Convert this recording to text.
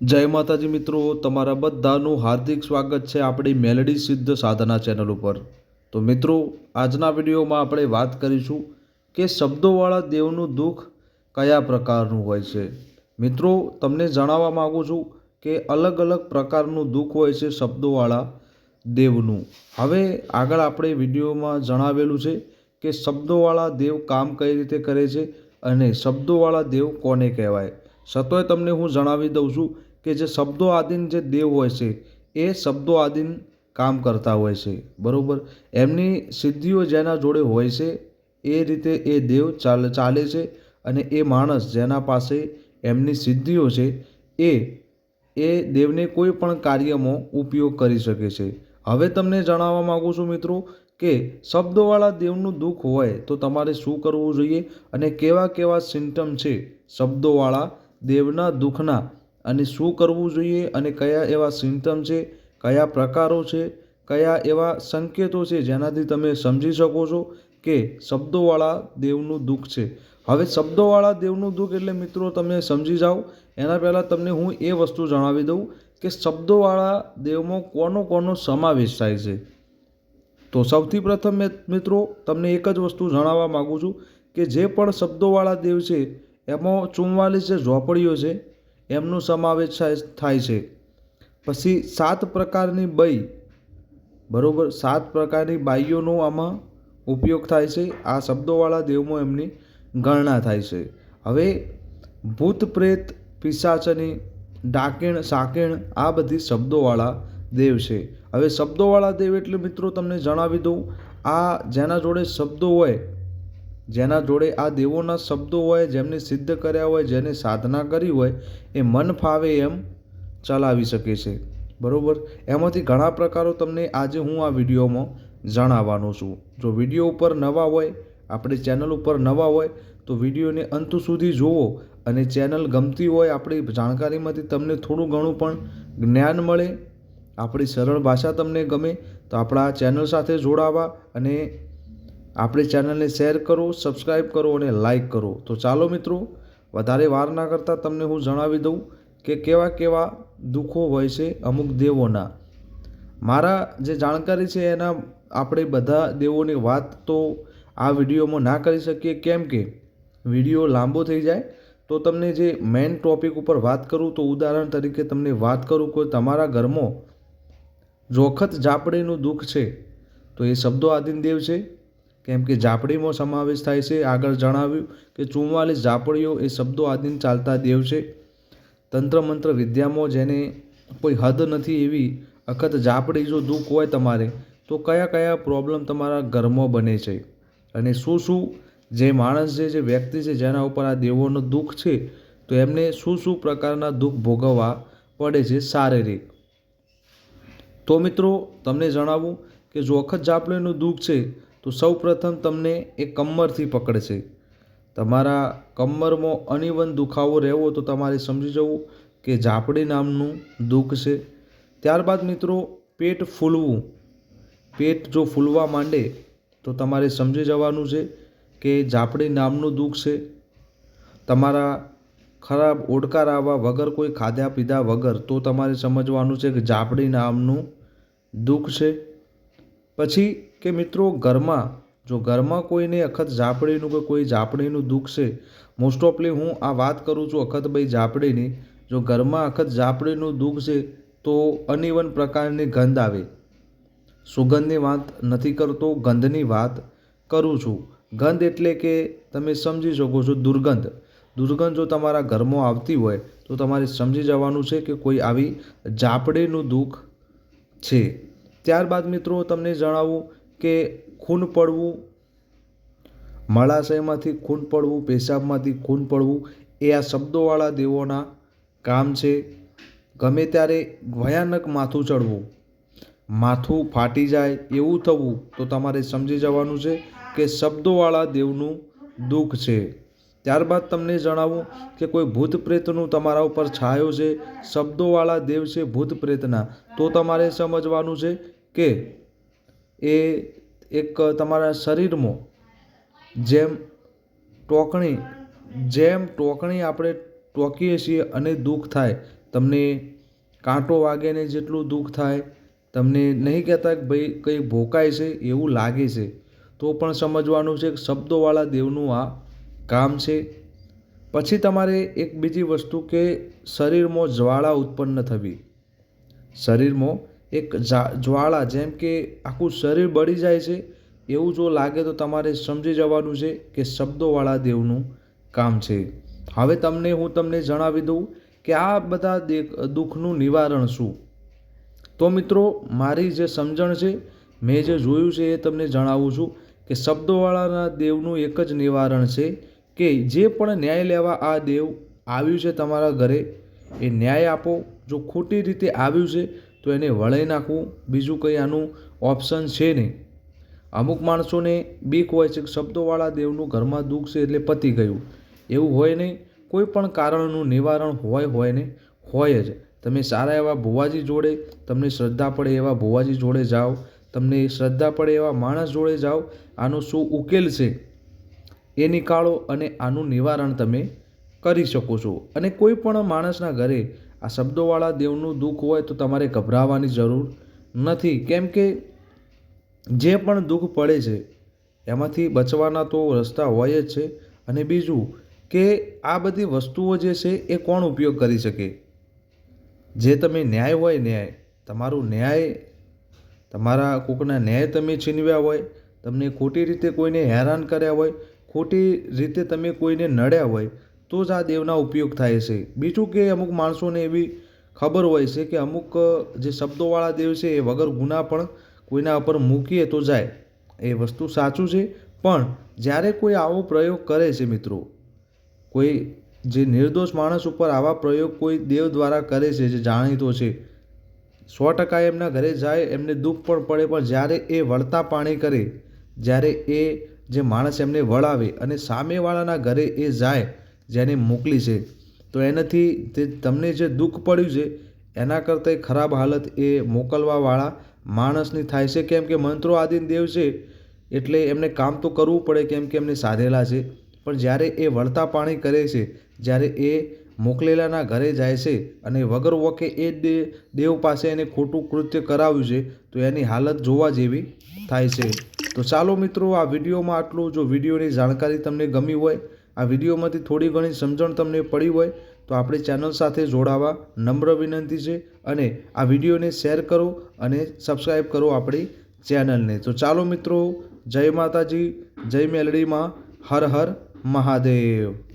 જય માતાજી મિત્રો, તમારા બધાનું હાર્દિક સ્વાગત છે આપણી મેલડી સિદ્ધ સાધના ચેનલ ઉપર. તો મિત્રો, આજના વિડીયોમાં આપણે વાત કરીશું કે શબ્દોવાળા દેવનું દુઃખ કયા પ્રકારનું હોય છે. મિત્રો, તમને જણાવવા માગું છું કે અલગ અલગ પ્રકારનું દુઃખ હોય છે શબ્દોવાળા દેવનું. હવે આગળ આપણે વિડીયોમાં જણાવેલું છે કે શબ્દોવાળા દેવ કામ કઈ રીતે કરે છે અને શબ્દોવાળા દેવ કોને કહેવાય. સતોય તમને હું જણાવી દઉં છું કે જે શબ્દો આધીન જે દેવ હોય છે, એ શબ્દો આધીન કામ કરતા હોય છે. બરાબર? એમની સિદ્ધિઓ જેના જોડે હોય છે, એ રીતે એ દેવ ચાલે ચાલે છે અને એ માણસ જેના પાસે એમની સિદ્ધિઓ છે, એ એ દેવને કોઈ પણ કાર્યમાં ઉપયોગ કરી શકે છે. હવે તમને જણાવવા માગું છું મિત્રો કે શબ્દોવાળા દેવનું દુઃખ હોય તો તમારે શું કરવું જોઈએ અને કેવા કેવા સિમ્ટમ છે શબ્દોવાળા દેવના દુઃખના? અને શું કરવું જોઈએ અને કયા એવા સિમ્ટમ છે, કયા પ્રકારો છે, કયા એવા સંકેતો છે જેનાથી તમે સમજી શકો છો કે શબ્દોવાળા દેવનું દુઃખ છે. હવે શબ્દોવાળા દેવનું દુઃખ એટલે મિત્રો તમે સમજી જાઓ, એના પહેલાં તમને હું એ વસ્તુ જણાવી દઉં કે શબ્દોવાળા દેવમાં કોનો કોનો સમાવેશ થાય છે. તો સૌથી પ્રથમ મિત્રો તમને એક જ વસ્તુ જણાવવા માગું છું કે જે પણ શબ્દોવાળા દેવ છે, એમાં ચુમ્માલીસ જે ઝોપડીઓ છે એમનો સમાવેશ થાય છે પછી સાત પ્રકારની બઈ. બરાબર? સાત પ્રકારની બાઈઓનો આમાં ઉપયોગ થાય છે. આ શબ્દોવાળા દેવમાં એમની ગણના થાય છે. હવે ભૂત પ્રેત પિશાચની ડાકેણ, સાકેણ આ બધી શબ્દોવાળા દેવ છે. હવે શબ્દોવાળા દેવ એટલે મિત્રો તમને જણાવી દઉં. આ જેના જોડે શબ્દો હોય જેના જોડે આ દેવોના શબ્દો હોય, જેમને સિદ્ધ કર્યા હોય, જેને સાધના કરી હોય, એ મન ફાવે એમ ચલાવી શકે છે. બરાબર? એમાંથી ઘણા પ્રકારો તમને આજે હું આ વિડીયોમાં જણાવવાનો છું. જો વીડિયો ઉપર નવા હોય, આપણી ચેનલ ઉપર નવા હોય, તો વિડીયોને અંત સુધી જુઓ અને ચેનલ ગમતી હોય, આપણી જાણકારીમાંથી તમને થોડું ઘણું પણ જ્ઞાન મળે, આપણી સરળ ભાષા તમને ગમે, તો આપણા ચેનલ સાથે જોડાવા અને આપણી ચેનલને શેર કરો સબસ્ક્રાઈબ કરો અને લાઇક કરો. તો ચાલો મિત્રો, વધારે વાર ના કરતાં તમને હું જણાવી દઉં કે કેવા કેવા દુઃખો હોય છે અમુક દેવોના. મારા જે જાણકારી છે એના આપણે બધા દેવોની વાત તો આ વિડીયોમાં ના કરી શકીએ. કેમ કે વીડિયો લાંબો થઈ જાય. તો તમને જે મેઇન ટોપિક ઉપર વાત કરું તો ઉદાહરણ તરીકે તમને વાત કરું કે તમારા ઘરમાં જોખત જાપડીનું દુઃખ છે. તો એ શબ્દો આદિન દેવ છે. કેમ કે ઝાપડીમાં સમાવેશ થાય છે. આગળ જણાવ્યું કે ચુમ્માલીસ ઝાપડીઓ એ શબ્દો આધીન ચાલતા દેવ છે. તંત્ર મંત્ર વિદ્યામાં જેને કોઈ હદ નથી એવી અખત ઝાપડી જો દુઃખ હોય તમારે, તો કયા કયા પ્રોબ્લેમ તમારા ઘરમાં બને છે? અને શું શું? જે માણસ છે, જે વ્યક્તિ છે, જેના ઉપર આ દેવોનો દુઃખ છે, તો એમને શું શું પ્રકારના દુઃખ ભોગવવા પડે છે શારીરિક તો મિત્રો, તમને જણાવું કે જો અખત ઝાપડીનું દુઃખ છે તો સૌ પ્રથમ તમને એ કમરથી પકડશે. તમારા કમરમાં અનિવન દુખાવો રહેવો તો તમારે સમજી જવું કે ઝાપડી નામનું દુઃખ છે. ત્યારબાદ મિત્રો, પેટ ફૂલવું. પેટ જો ફૂલવા માંડે તો તમારે સમજી જવાનું છે કે ઝાપડી નામનું દુઃખ છે. તમારા ખરાબ ઓડકાર આવવા વગર, કોઈ ખાધા પીધા વગર તો તમારે સમજવાનું છે કે ઝાપડી નામનું દુઃખ છે. પછી કે મિત્રો ઘરમાં, જો ઘરમાં કોઈને અખત ઝાપડીનું કે કોઈ ઝાપડીનું દુઃખ છે મોસ્ટ ઓફલી હું આ વાત કરું છું અખતભાઈ ઝાપડીની, જો ઘરમાં અખત ઝાપડીનું દુઃખ છે, તો અનિવન પ્રકારની ગંધ આવે. સુગંધની વાત નથી કરતો, ગંધની વાત કરું છું. ગંધ એટલે કે તમે સમજી શકો છો દુર્ગંધ. દુર્ગંધ જો તમારા ઘરમાં આવતી હોય, તો તમારે સમજી જવાનું છે કે કોઈ આવી ઝાપડીનું દુઃખ છે. ત્યારબાદ મિત્રો તમને જણાવું કે ખૂન પડવું, મળાશયમાંથી ખૂન પડવું, પેશાબમાંથી ખૂન પડવું, એ આ શબ્દોવાળા દેવોના કામ છે. ગમે ત્યારે ભયાનક માથું ચડવું, માથું ફાટી જાય એવું થવું, તો તમારે સમજી જવાનું છે કે શબ્દોવાળા દેવનું દુઃખ છે. ત્યારબાદ તમને જણાવું કે કોઈ ભૂત પ્રેતનું તમારા ઉપર છાયો છે, શબ્દોવાળા દેવ છે ભૂત પ્રેતના, તો તમારે સમજવાનું છે કે એ એક તમારા શરીરમાં જેમ ટોકણી જેમ ટોકણી આપણે ટોકીએ છીએ અને દુઃખ થાય. તમને કાંટો વાગે ને જેટલું દુઃખ થાય, તમને નહીં કહેતા કે ભાઈ કંઈ ભોકાય છે, એવું લાગે છે. તો પણ સમજવાનું છે કે શબ્દોવાળા દેવનું આ કામ છે. પછી તમારે એક બીજી વસ્તુ કે શરીરમાં જ્વાળા ઉત્પન્ન થવી. શરીરમાં એક જ્વાળા, જેમ કે આખું શરીર બળી જાય છે, એવું જો લાગે તો તમારે સમજી જવાનું છે કે શબ્દોવાળા દેવનું કામ છે. હવે તમને હું તમને જણાવી દઉં કે આ બધા દુઃખનું નિવારણ શું. તો મિત્રો, મારી જે સમજણ છે, મેં જે જોયું છે એ તમને જણાવું છું કે શબ્દોવાળાના દેવનું એક જ નિવારણ છે કે જે પણ ન્યાય લેવા આ દેવ આવ્યું છે તમારા ઘરે, એ ન્યાય આપો. જો ખોટી રીતે આવ્યું છે તો એને વળાઈ નાખવું બીજું કંઈ આનું ઓપ્શન છે નહીં. અમુક માણસોને બીક હોય છે કે શબ્દોવાળા દેવનું ઘરમાં દુઃખ છે એટલે પતી ગયું. એવું હોય નહીં, કોઈ પણ કારણનું નિવારણ હોય હોય ને, હોય જ. તમે સારા એવા ભુવાજી જોડે તમને શ્રદ્ધા પડે એવા ભુવાજી જોડે જાઓ, તમને શ્રદ્ધા પડે એવા માણસ જોડે જાઓ, આનો શું ઉકેલ છે? એ નીકાળો અને આનું નિવારણ તમે કરી શકો છો. અને કોઈ પણ માણસના ઘરે આ શબ્દોવાળા દેવનું દુઃખ હોય તો તમારે ગભરાવાની જરૂર નથી. કેમ કે જે પણ દુઃખ પડે છે, એમાંથી બચવાના તો રસ્તા હોય જ છે. અને બીજું કે આ બધી વસ્તુઓ જે છે, એ કોણ ઉપયોગ કરી શકે? જે તમે ન્યાય હોય ન્યાય. તમારું ન્યાય, તમારા કોકના ન્યાય તમે છીનવ્યા હોય, તમને ખોટી રીતે કોઈને હેરાન કર્યા હોય, ખોટી રીતે તમે કોઈને નડ્યા હોય તો જ આ દેવના ઉપયોગ થાય છે. બીજું કે અમુક માણસોને એવી ખબર હોય છે કે અમુક જે શબ્દોવાળા દેવ છે એ વગર ગુના પણ કોઈના ઉપર મૂકીએ તો જાય. એ વસ્તુ સાચું છે. પણ જ્યારે કોઈ આવો પ્રયોગ કરે છે મિત્રો, કોઈ જે નિર્દોષ માણસ ઉપર આવા પ્રયોગ કોઈ દેવ દ્વારા કરે છે જે જાણીતો છે, સો ટકા એમના ઘરે જાય, એમને દુઃખ પણ પડે, પણ જ્યારે એ વળતા પાણી કરે, જ્યારે એ જે માણસ એમને વળાવે અને સામેવાળાના ઘરે એ જાય જેને મોકલી છે. તો એનાથી તે તમને જે દુઃખ પડ્યું છે, એના કરતાં ખરાબ હાલત એ મોકલવાવાળા માણસની થાય છે. કેમ કે મંત્રો આદિન દેવ છે, એટલે એમને કામ તો કરવું પડે કેમ કે એમને સાધેલા છે. પણ જ્યારે એ વળતા પાણી કરે છે, જ્યારે એ મોકલેલાના ઘરે જાય છે અને વગર વોકે એ દેવ પાસે એને ખોટું કૃત્ય કરાવ્યું છે, તો એની હાલત જોવા જેવી થાય છે. તો ચાલો મિત્રો, આ વિડીયોમાં આટલું. જો વિડીયોની જાણકારી તમને ગમી હોય આ વિડીયોમાંથી થોડી ઘણી સમજણ તમને પડી હોય તો આપણી ચેનલ સાથે જોડાવા નમ્ર વિનંતી છે અને આ વિડીયોને શેર કરો અને સબસ્ક્રાઈબ કરો આપણી ચેનલને. તો ચાલો મિત્રો, જય માતાજી, જય મેલડીમાં, હર હર મહાદેવ.